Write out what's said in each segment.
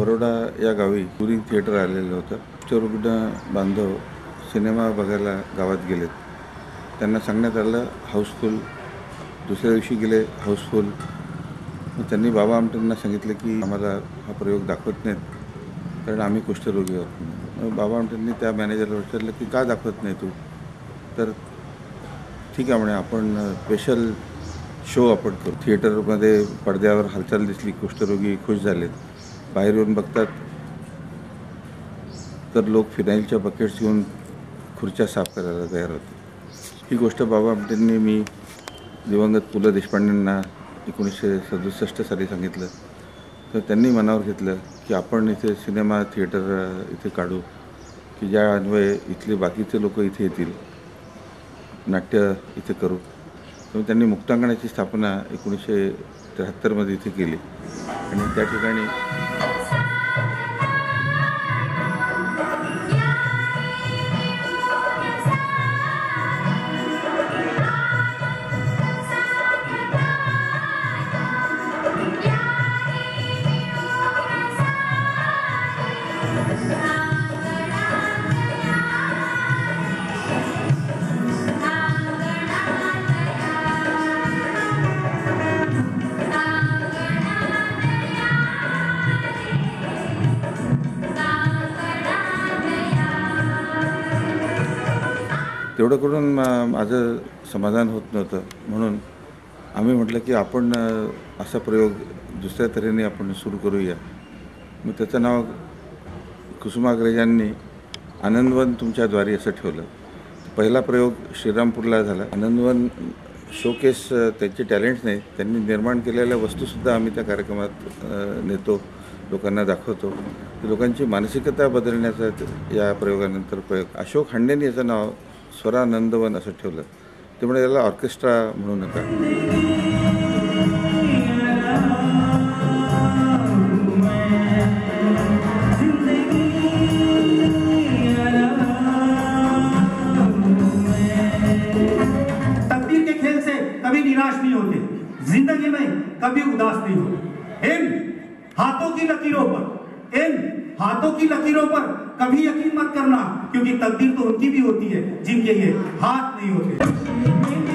बरोडा या गावी touring theatre आलेलं होतं. उच्च बांधव सिनेमा बघायला गावात गेलेत. त्यांना सांगण्यात आलं हाऊसफुल. दुसऱ्या दिवशी गेले हाऊसफुल. मग त्यांनी बाबा आमटेंना सांगितलं की आम्हाला हा प्रयोग दाखवत नाहीत कारण आम्ही कुष्ठरोगी आहोत. मग बाबा आमटेंनी त्या मॅनेजरला विचारलं की का दाखवत नाही तू? तर ठीक आहे म्हणे आपण स्पेशल शो आपण करू. थिएटरमध्ये पडद्यावर हालचाल दिसली कुष्ठरोगी खुश झालेत. बाहेर येऊन बघतात. तर लोक फिनाईलच्या बकेट्स घेऊन खुर्च्या साफ करायला तयार होते ही गोष्ट बाबा आमटेंनी मी दिवंगत पु. ल. देशपांडेंना एकोणीसशे सदुसष्ट साली सांगितलं. तर त्यांनी मनावर घेतलं की आपण इथे सिनेमा थिएटर इथे काढू की ज्या अन्वये इथले बाकीचे लोक इथे येतील नाट्य इथे करू. त्यामुळे त्यांनी मुक्तांगणाची स्थापना एकोणीसशे त्र्याहत्तरमध्ये इथे केली. आणि त्या ठिकाणी तेवढं करून मा- माझं समाधान होत नव्हतं. म्हणून आम्ही म्हटलं की आपण असा प्रयोग दुसऱ्या तऱ्हेने आपण सुरू करूया. मग त्याचं नाव कुसुमाग्रजांनी आनंदवन तुमच्याद्वारे असं ठेवलं. पहिला प्रयोग श्रीरामपूरला झाला. आनंदवन शोकेस त्यांचे टॅलेंट्स नाही. त्यांनी निर्माण केलेल्या वस्तूसुद्धा आम्ही त्या कार्यक्रमात नेतो लोकांना दाखवतो. लोकांची मानसिकता बदलण्याचा या प्रयोगानंतर प्रयोग. अशोक हांडेंनी याचं नाव स्वरानंदवन असं ठेवलं. त्यामुळे याला ऑर्केस्ट्रा म्हणू कभी निराश नहीं होते। ज़िंदगी में कभी उदास नहीं होते। इन हाथों की लकीरों पर। इन हाथों की लकीरों पर। कभी यकीन मत करना क्योंकि तकदीर तो उनकी भी होती है जिनके ये हाथ नहीं होते।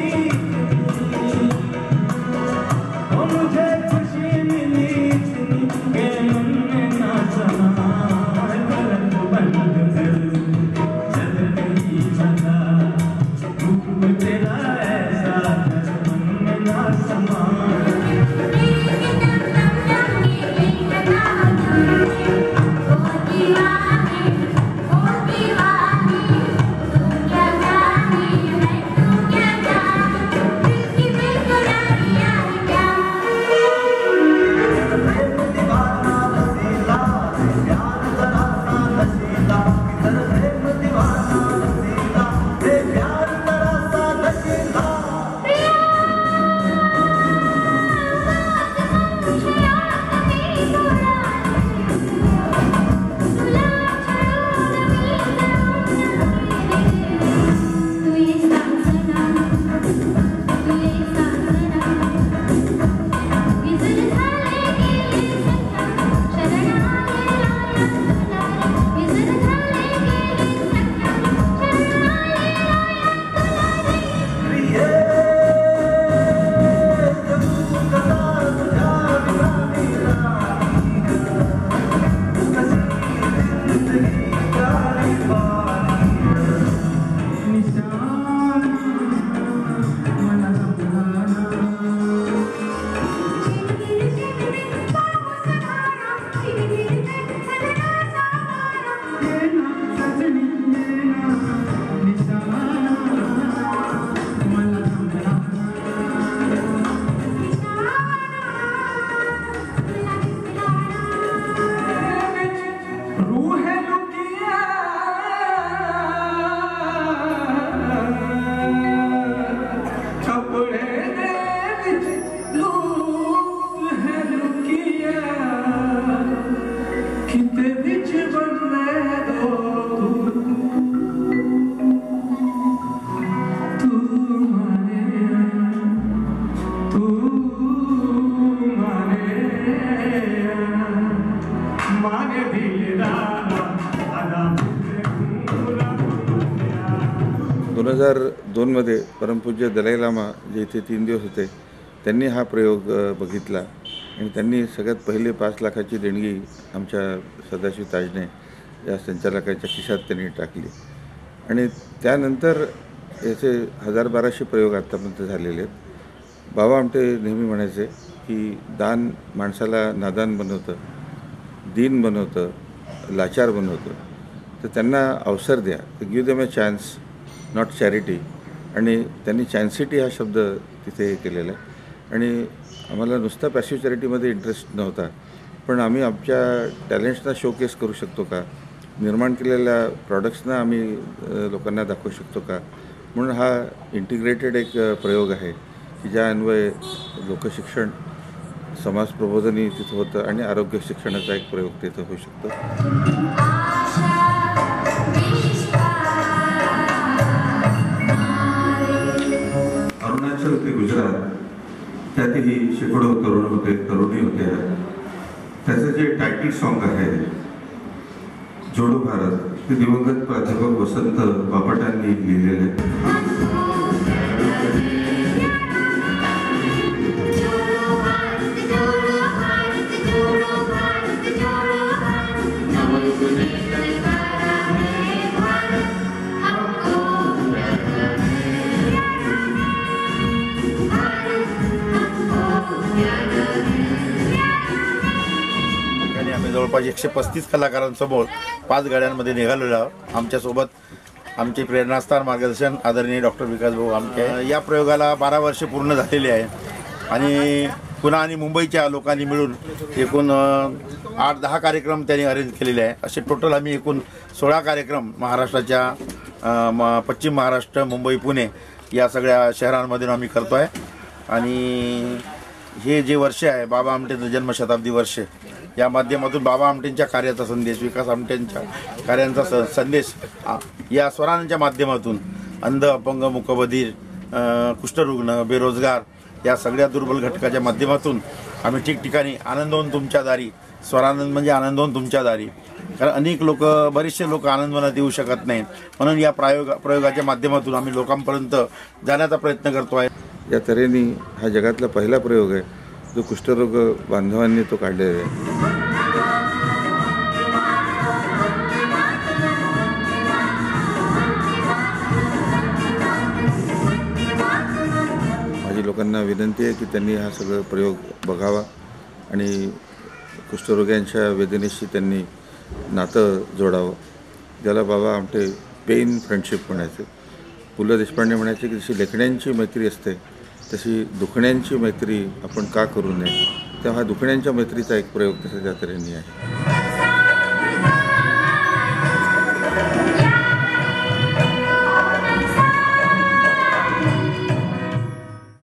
हजार दोनमध्ये परमपूज्य दलाई लामा जे इथे तीन दिवस होते त्यांनी हा प्रयोग बघितला. आणि त्यांनी सगळ्यात पहिले पाच लाखाची देणगी आमच्या सदाशिव ताजने या संचालकाच्या खिशात त्यांनी टाकली. आणि त्यानंतर याचे हजार बाराशे प्रयोग आत्तापर्यंत झालेले आहेत. बाबा आमटे नेहमी म्हणायचे की दान माणसाला नादान बनवतं दीन बनवतं लाचार बनवतं. तर त्यांना अवसर द्या. Give them a chance not charity आणि त्यांनी चॅन्सिटी हा शब्द तिथे हे केलेला आहे. आणि आम्हाला नुसता पॅसिव्ह चॅरिटीमध्ये इंटरेस्ट नव्हता. पण आम्ही आमच्या टॅलेंट्सना शोकेस करू शकतो का? निर्माण केलेल्या प्रॉडक्ट्सना आम्ही लोकांना दाखवू शकतो का? म्हणून हा इंटिग्रेटेड एक प्रयोग आहे की ज्या अन्वये लोकशिक्षण समाज प्रबोधनही तिथं होतं आणि आरोग्य शिक्षणाचा एक प्रयोग तिथं होऊ शकतो. अरुणाचल होते गुजरात. त्यातही शेकडो तरुण होते तरुणी होत्या. त्याचं जे टायटल सॉन्ग आहे जोडो भारत ते दिवंगत प्राध्यापक वसंत बापटांनी लिहिलेले आहे. जवळपास एकशे पस्तीस कलाकारांसमोर पाच गाड्यांमध्ये निघालेलो आहोत. आमच्यासोबत आमचे प्रेरणास्थान मार्गदर्शन आदरणीय डॉक्टर विकास भाऊ आमचे या प्रयोगाला बारा वर्ष पूर्ण झालेली आहे. आणि पुन्हा आणि मुंबईच्या लोकांनी मिळून एकूण आठ दहा कार्यक्रम त्यांनी अरेंज केलेले आहे. असे टोटल आम्ही एकूण सोळा कार्यक्रम महाराष्ट्राच्या म- पश्चिम महाराष्ट्र मुंबई पुणे या सगळ्या शहरांमधून आम्ही करतो आहे आणि हे जे वर्ष आहे बाबा आमटेचं जन्मशताब्दी वर्ष या माध्यमातून बाबा आमटेंच्या कार्याचा संदेश विकास आमटेंच्या कार्यांचा स संदेश या स्वरांच्या माध्यमातून अंध अपंग मुकबधीर कुष्ठरुग्ण बेरोजगार या सगळ्या दुर्बल घटकाच्या माध्यमातून आम्ही ठिकठिकाणी आनंदवून तुमच्या दारी स्वरानंद म्हणजे आनंदवून तुमच्या दारी. कारण अनेक लोक बरेचसे लोक आनंदवनात येऊ शकत नाहीत म्हणून या प्रयोग प्रयोगाच्या माध्यमातून आम्ही लोकांपर्यंत जाण्याचा प्रयत्न करतो आहे. या तऱ्हेने हा जगातला पहिला प्रयोग आहे. जो कुष्ठरोग बांधवांनी तो काढलेला आहे. माझी लोकांना विनंती आहे की त्यांनी हा सगळं प्रयोग बघावा आणि कुष्ठरोग्यांच्या वेदनेशी त्यांनी नातं जोडावं. ज्याला बाबा आमटे पेन फ्रेंडशिप म्हणायचे. पु ल देशपांडे म्हणायचे की जशी लेखण्यांची मैत्री असते तशी दुखण्यांची मैत्री आपण का करू नये? तेव्हा हा दुखण्यांच्या मैत्रीचा एक प्रयोग तसा जत्रेने आहे.